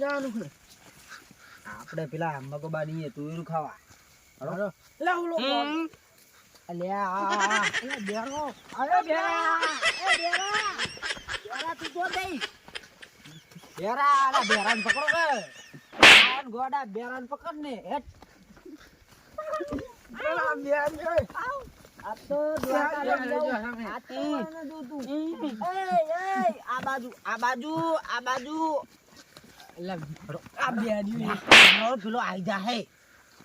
જવાનું છે. આપણે પેલા મગોબા ની તુવેરું ખાવા. હાલો? લે ઓલો અલ્યા અલે બેરો અરે બેરા એ બેરા બેરા તું તો દઈ બેરા અલા બેરાને પકડો કે આન ગોડા બેરાને પકડ ને હેટ. બેરા બેર એ આ તો દ્વારકા લઈ આ તો આ બાજુ આ બાજુ આ બાજુ. આ આઈ જા હે.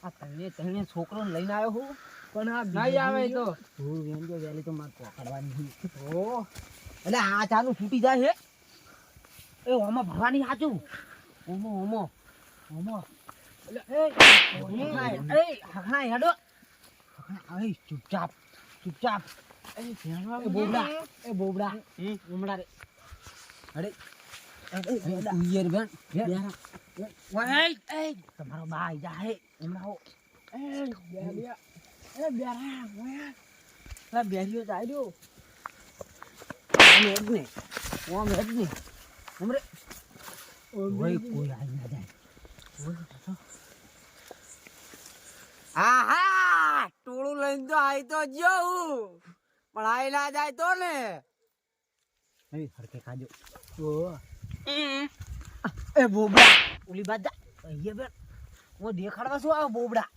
આ તને તને છોકરો લઈને આવ્યો હું પણ આ નહીં આવે તો વેલી તો મારે પકડવાની એટલે આ ચાનું છૂટી જાય હે એ ઓમાં ભરવાની સાચું ઓમો ઓમો ઓમો એટલે એ હખણાય, હેડો ચૂપચાપ ચૂપચાપ એ બોબડા એ બોબડા હમણાં રે અરે ઉయ్યર બેન એ તમારો બા આઈ જા હે હમણાં આવો. એ બેરિયા એ બેરા ઓયા જાય રહ્યો આમ હેડ ને આમ હેડ ને હમરે ઓય કોઈ આઈ ના જાય આહા ટોળું લઈને તો આવી તો જવું પણ આઈ ના જાય તો ને. હરકે ખાજો. ઓ એ બોબડા ઓલી બાદ અહીંયા બેન હું દેખાડવા બોબડા?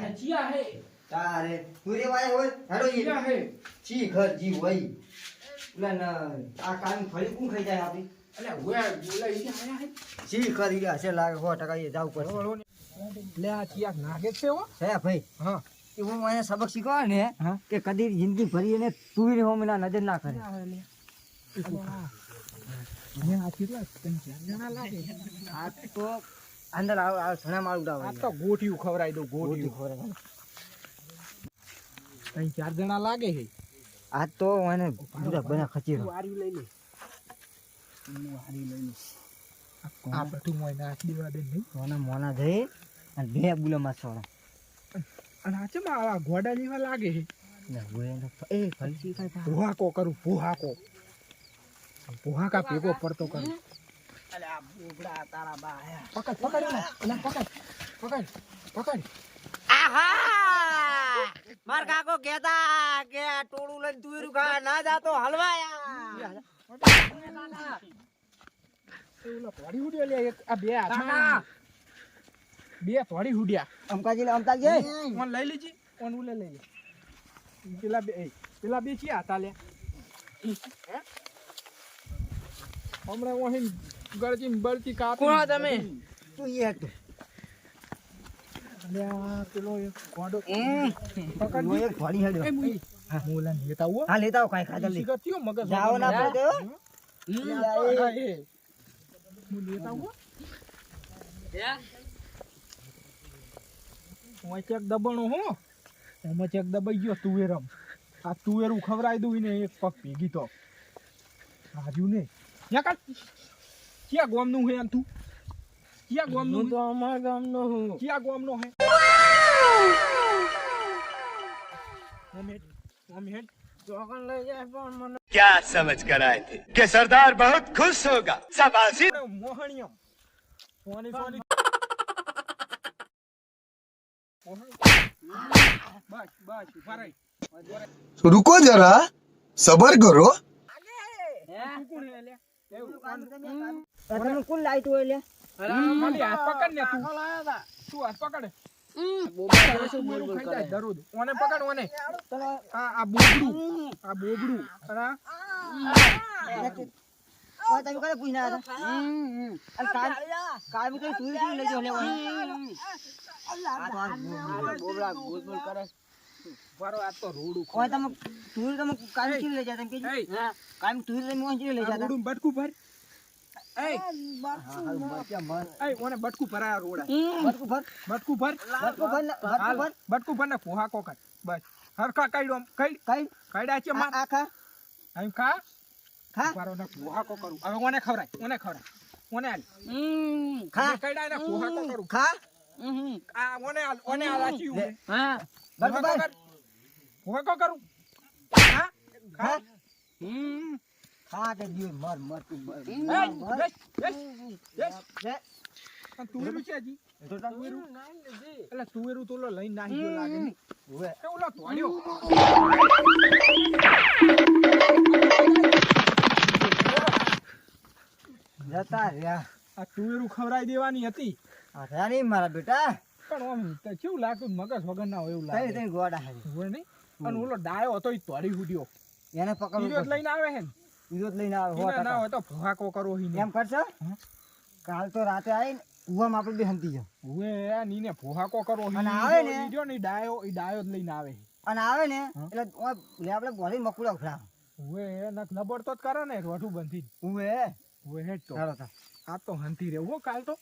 છે? ચિયા હે. તારે હોય? છી ઘર જી હોય. આ કાન ફળી કોણ ખાઈ જાય આપી અલે ઓયા બોલા ઈ આયા હે છી ખરી ગયા છે લાગે સો ટકા એ જાવ પડે લે આ ચિયા નાગે છે હો. હે ભાઈ. હા. એ હું મને સબક શીખવા ને કે કદી જિંદગી ભરી એને ને હોમના નજર ના કરે. આ આ તો અંદર આવ ઘણા માળ આ ઉડાવે તો ગોઠિયું ખવરાઈ દઉં ગોઠિયું. ત્રણ ચાર જણા લાગે છે. આ તો મને પૂરા બના ખચી વારી લઈ લે. વારી લઈ લે આ બધું મોય નાચ દેવા દે નહીં મોના મોના જઈ અને બે બુલામાં છોડો અને આ ચમ આવા ઘોડા જેવા લાગે છે. ના હું ને એ ફરી શીખાય પોહાકો કરું પોહાકો પોહાકા ભેગો પડતો કરું. પકડ પકડ પકડ પકડ પકડ આહા માર કાકો કહેતા કે આ ટોળું લઈને તુવેરું ખાવા ના જાતો હલવાયા ઓલા ધોળી હુડ્યો લે એક આ બે હાથમાં બે ધોળી હુડ્યા અમકાજી લે અમતા ઓન લઈ લેજી ઓન ઉલે લઈ લે પેલા બે પેલા બે ચિયા હતા લે હે? હમણાં ઓહી ગળચી બળતી કાપી કોણ તમે? તું એ હતો અલે આ પેલો એક ગોડો. પકડ પકડ એક ભણી હેડ્યો હા મોલા લેતા આવો હા. લેતા આવો કાઈ ખાધર લે થયો મગજ જાઓ ના. પડે હા, હું લેતા આવો હું. ચેક દબણો હો. એમાં ચેક દબાઈ ગયો તુવેરમ. આ તુવેરું ખવરાઈ દઉં ને એક પગ ભેગી તો. રાજુ ને. ત્યાં કાઢ. ક્યાં ગોમનું હે તું ક્યાં ગોમનું તો અમારા ગામનો હું ક્યાં ગોમનો હે મમ્મી મમ્મી હેડ ચોકન લઈ જાય પણ મને क्या समझ कर आए थे कि सरदार बहुत खुश होगा शाबाशी મોહણિયમ ફોની ફોની બસ બસ ઉભા રહી रुको जरा सबर करो તું કોણ હે લે એવું તમે કોણ લાઈટ હોય લે. ખાલી હાથ પકડ ને તું. તું. હાથ પકડ? બોબડા શું બોલ બોલ કરે દરરોજ ઓને પકડ ઓને. આ આ બોબડું. આ બોબડું. અને આ. ઓય તમે કદે પૂછના હતા? અને કાલ કાલ મી કઈ તુરી તુરી લેજો લે ઓય બોબડા. બોલ બોલ કરે વારો આ તો રોડું ઓય તમે તુરી તમે કાલ મી તુરી લઈ જતા? એમ કે એય કાલ મી તુરી તમે ઓય લઈ જતા? બટકું ભર. બટકું ભરાયા રોડા. બટકુ ભર બટકું ભર. બટકુ ભર ને- ભર. ભર ફોહા કોકર. બસ. હરખા કાઢ્યો આમ. કાઢ કઈ? કાઢ્યા છે માર? આખા આમ ખા? ખા. ઉભારો ને પોહાકો કરું હવે ઓને ખવરાય ઓને ખવરાય ઓને હાલ. ખા. કઈડા ને પોહાકો કરું ખા. આ ઓને આલ ઓને હાલ આ ચીયું હા. કર પોહાકો કરું હા. ખા. હમ. ખા કે જીવ મર મર તું મર. બસ બસ. બેસ, તુવેરું છે હજી? તો તુવેરું એટલે તુવેરું તો લઈને નાહી ગયો લાગે ને. હવે. એ ઓલો તોડ્યો જતા રહ્યા. આ તુવેરું ખવરાઈ દેવાની હતી. આ નહીં મારા બેટા. પણ આમ તો કેવું લાગતું મગજ વગર ના હોય એવું લાગે. તઈ ગોડા હોય નહીં? અને ઓલો ડાયો હતો એ તોડી ઉડ્યો એને પડશે. લઈને આવે હે ને. ઈરો લઈને આવે ના હોય તો ભોહાકો કરવો હી એમ કરશે? કાલ તો રાતે આવીને કુવામાં આપણે બે હંતી જાઓ હુએ આ નીને ભોહાકો કરવો અને આવે ને- ઈ રહ્યો ને ડાયો ઈ ડાયો જ લઈને આવે અને આવે ને? એટલે લે આપણે ગોળી મકુડા ઉખડા હુએ નક લબડ જ કરે ને રોઠું બંધી ઉવે. હુએ હેડ તા. આ તો હંતી રે હો કાલ તો.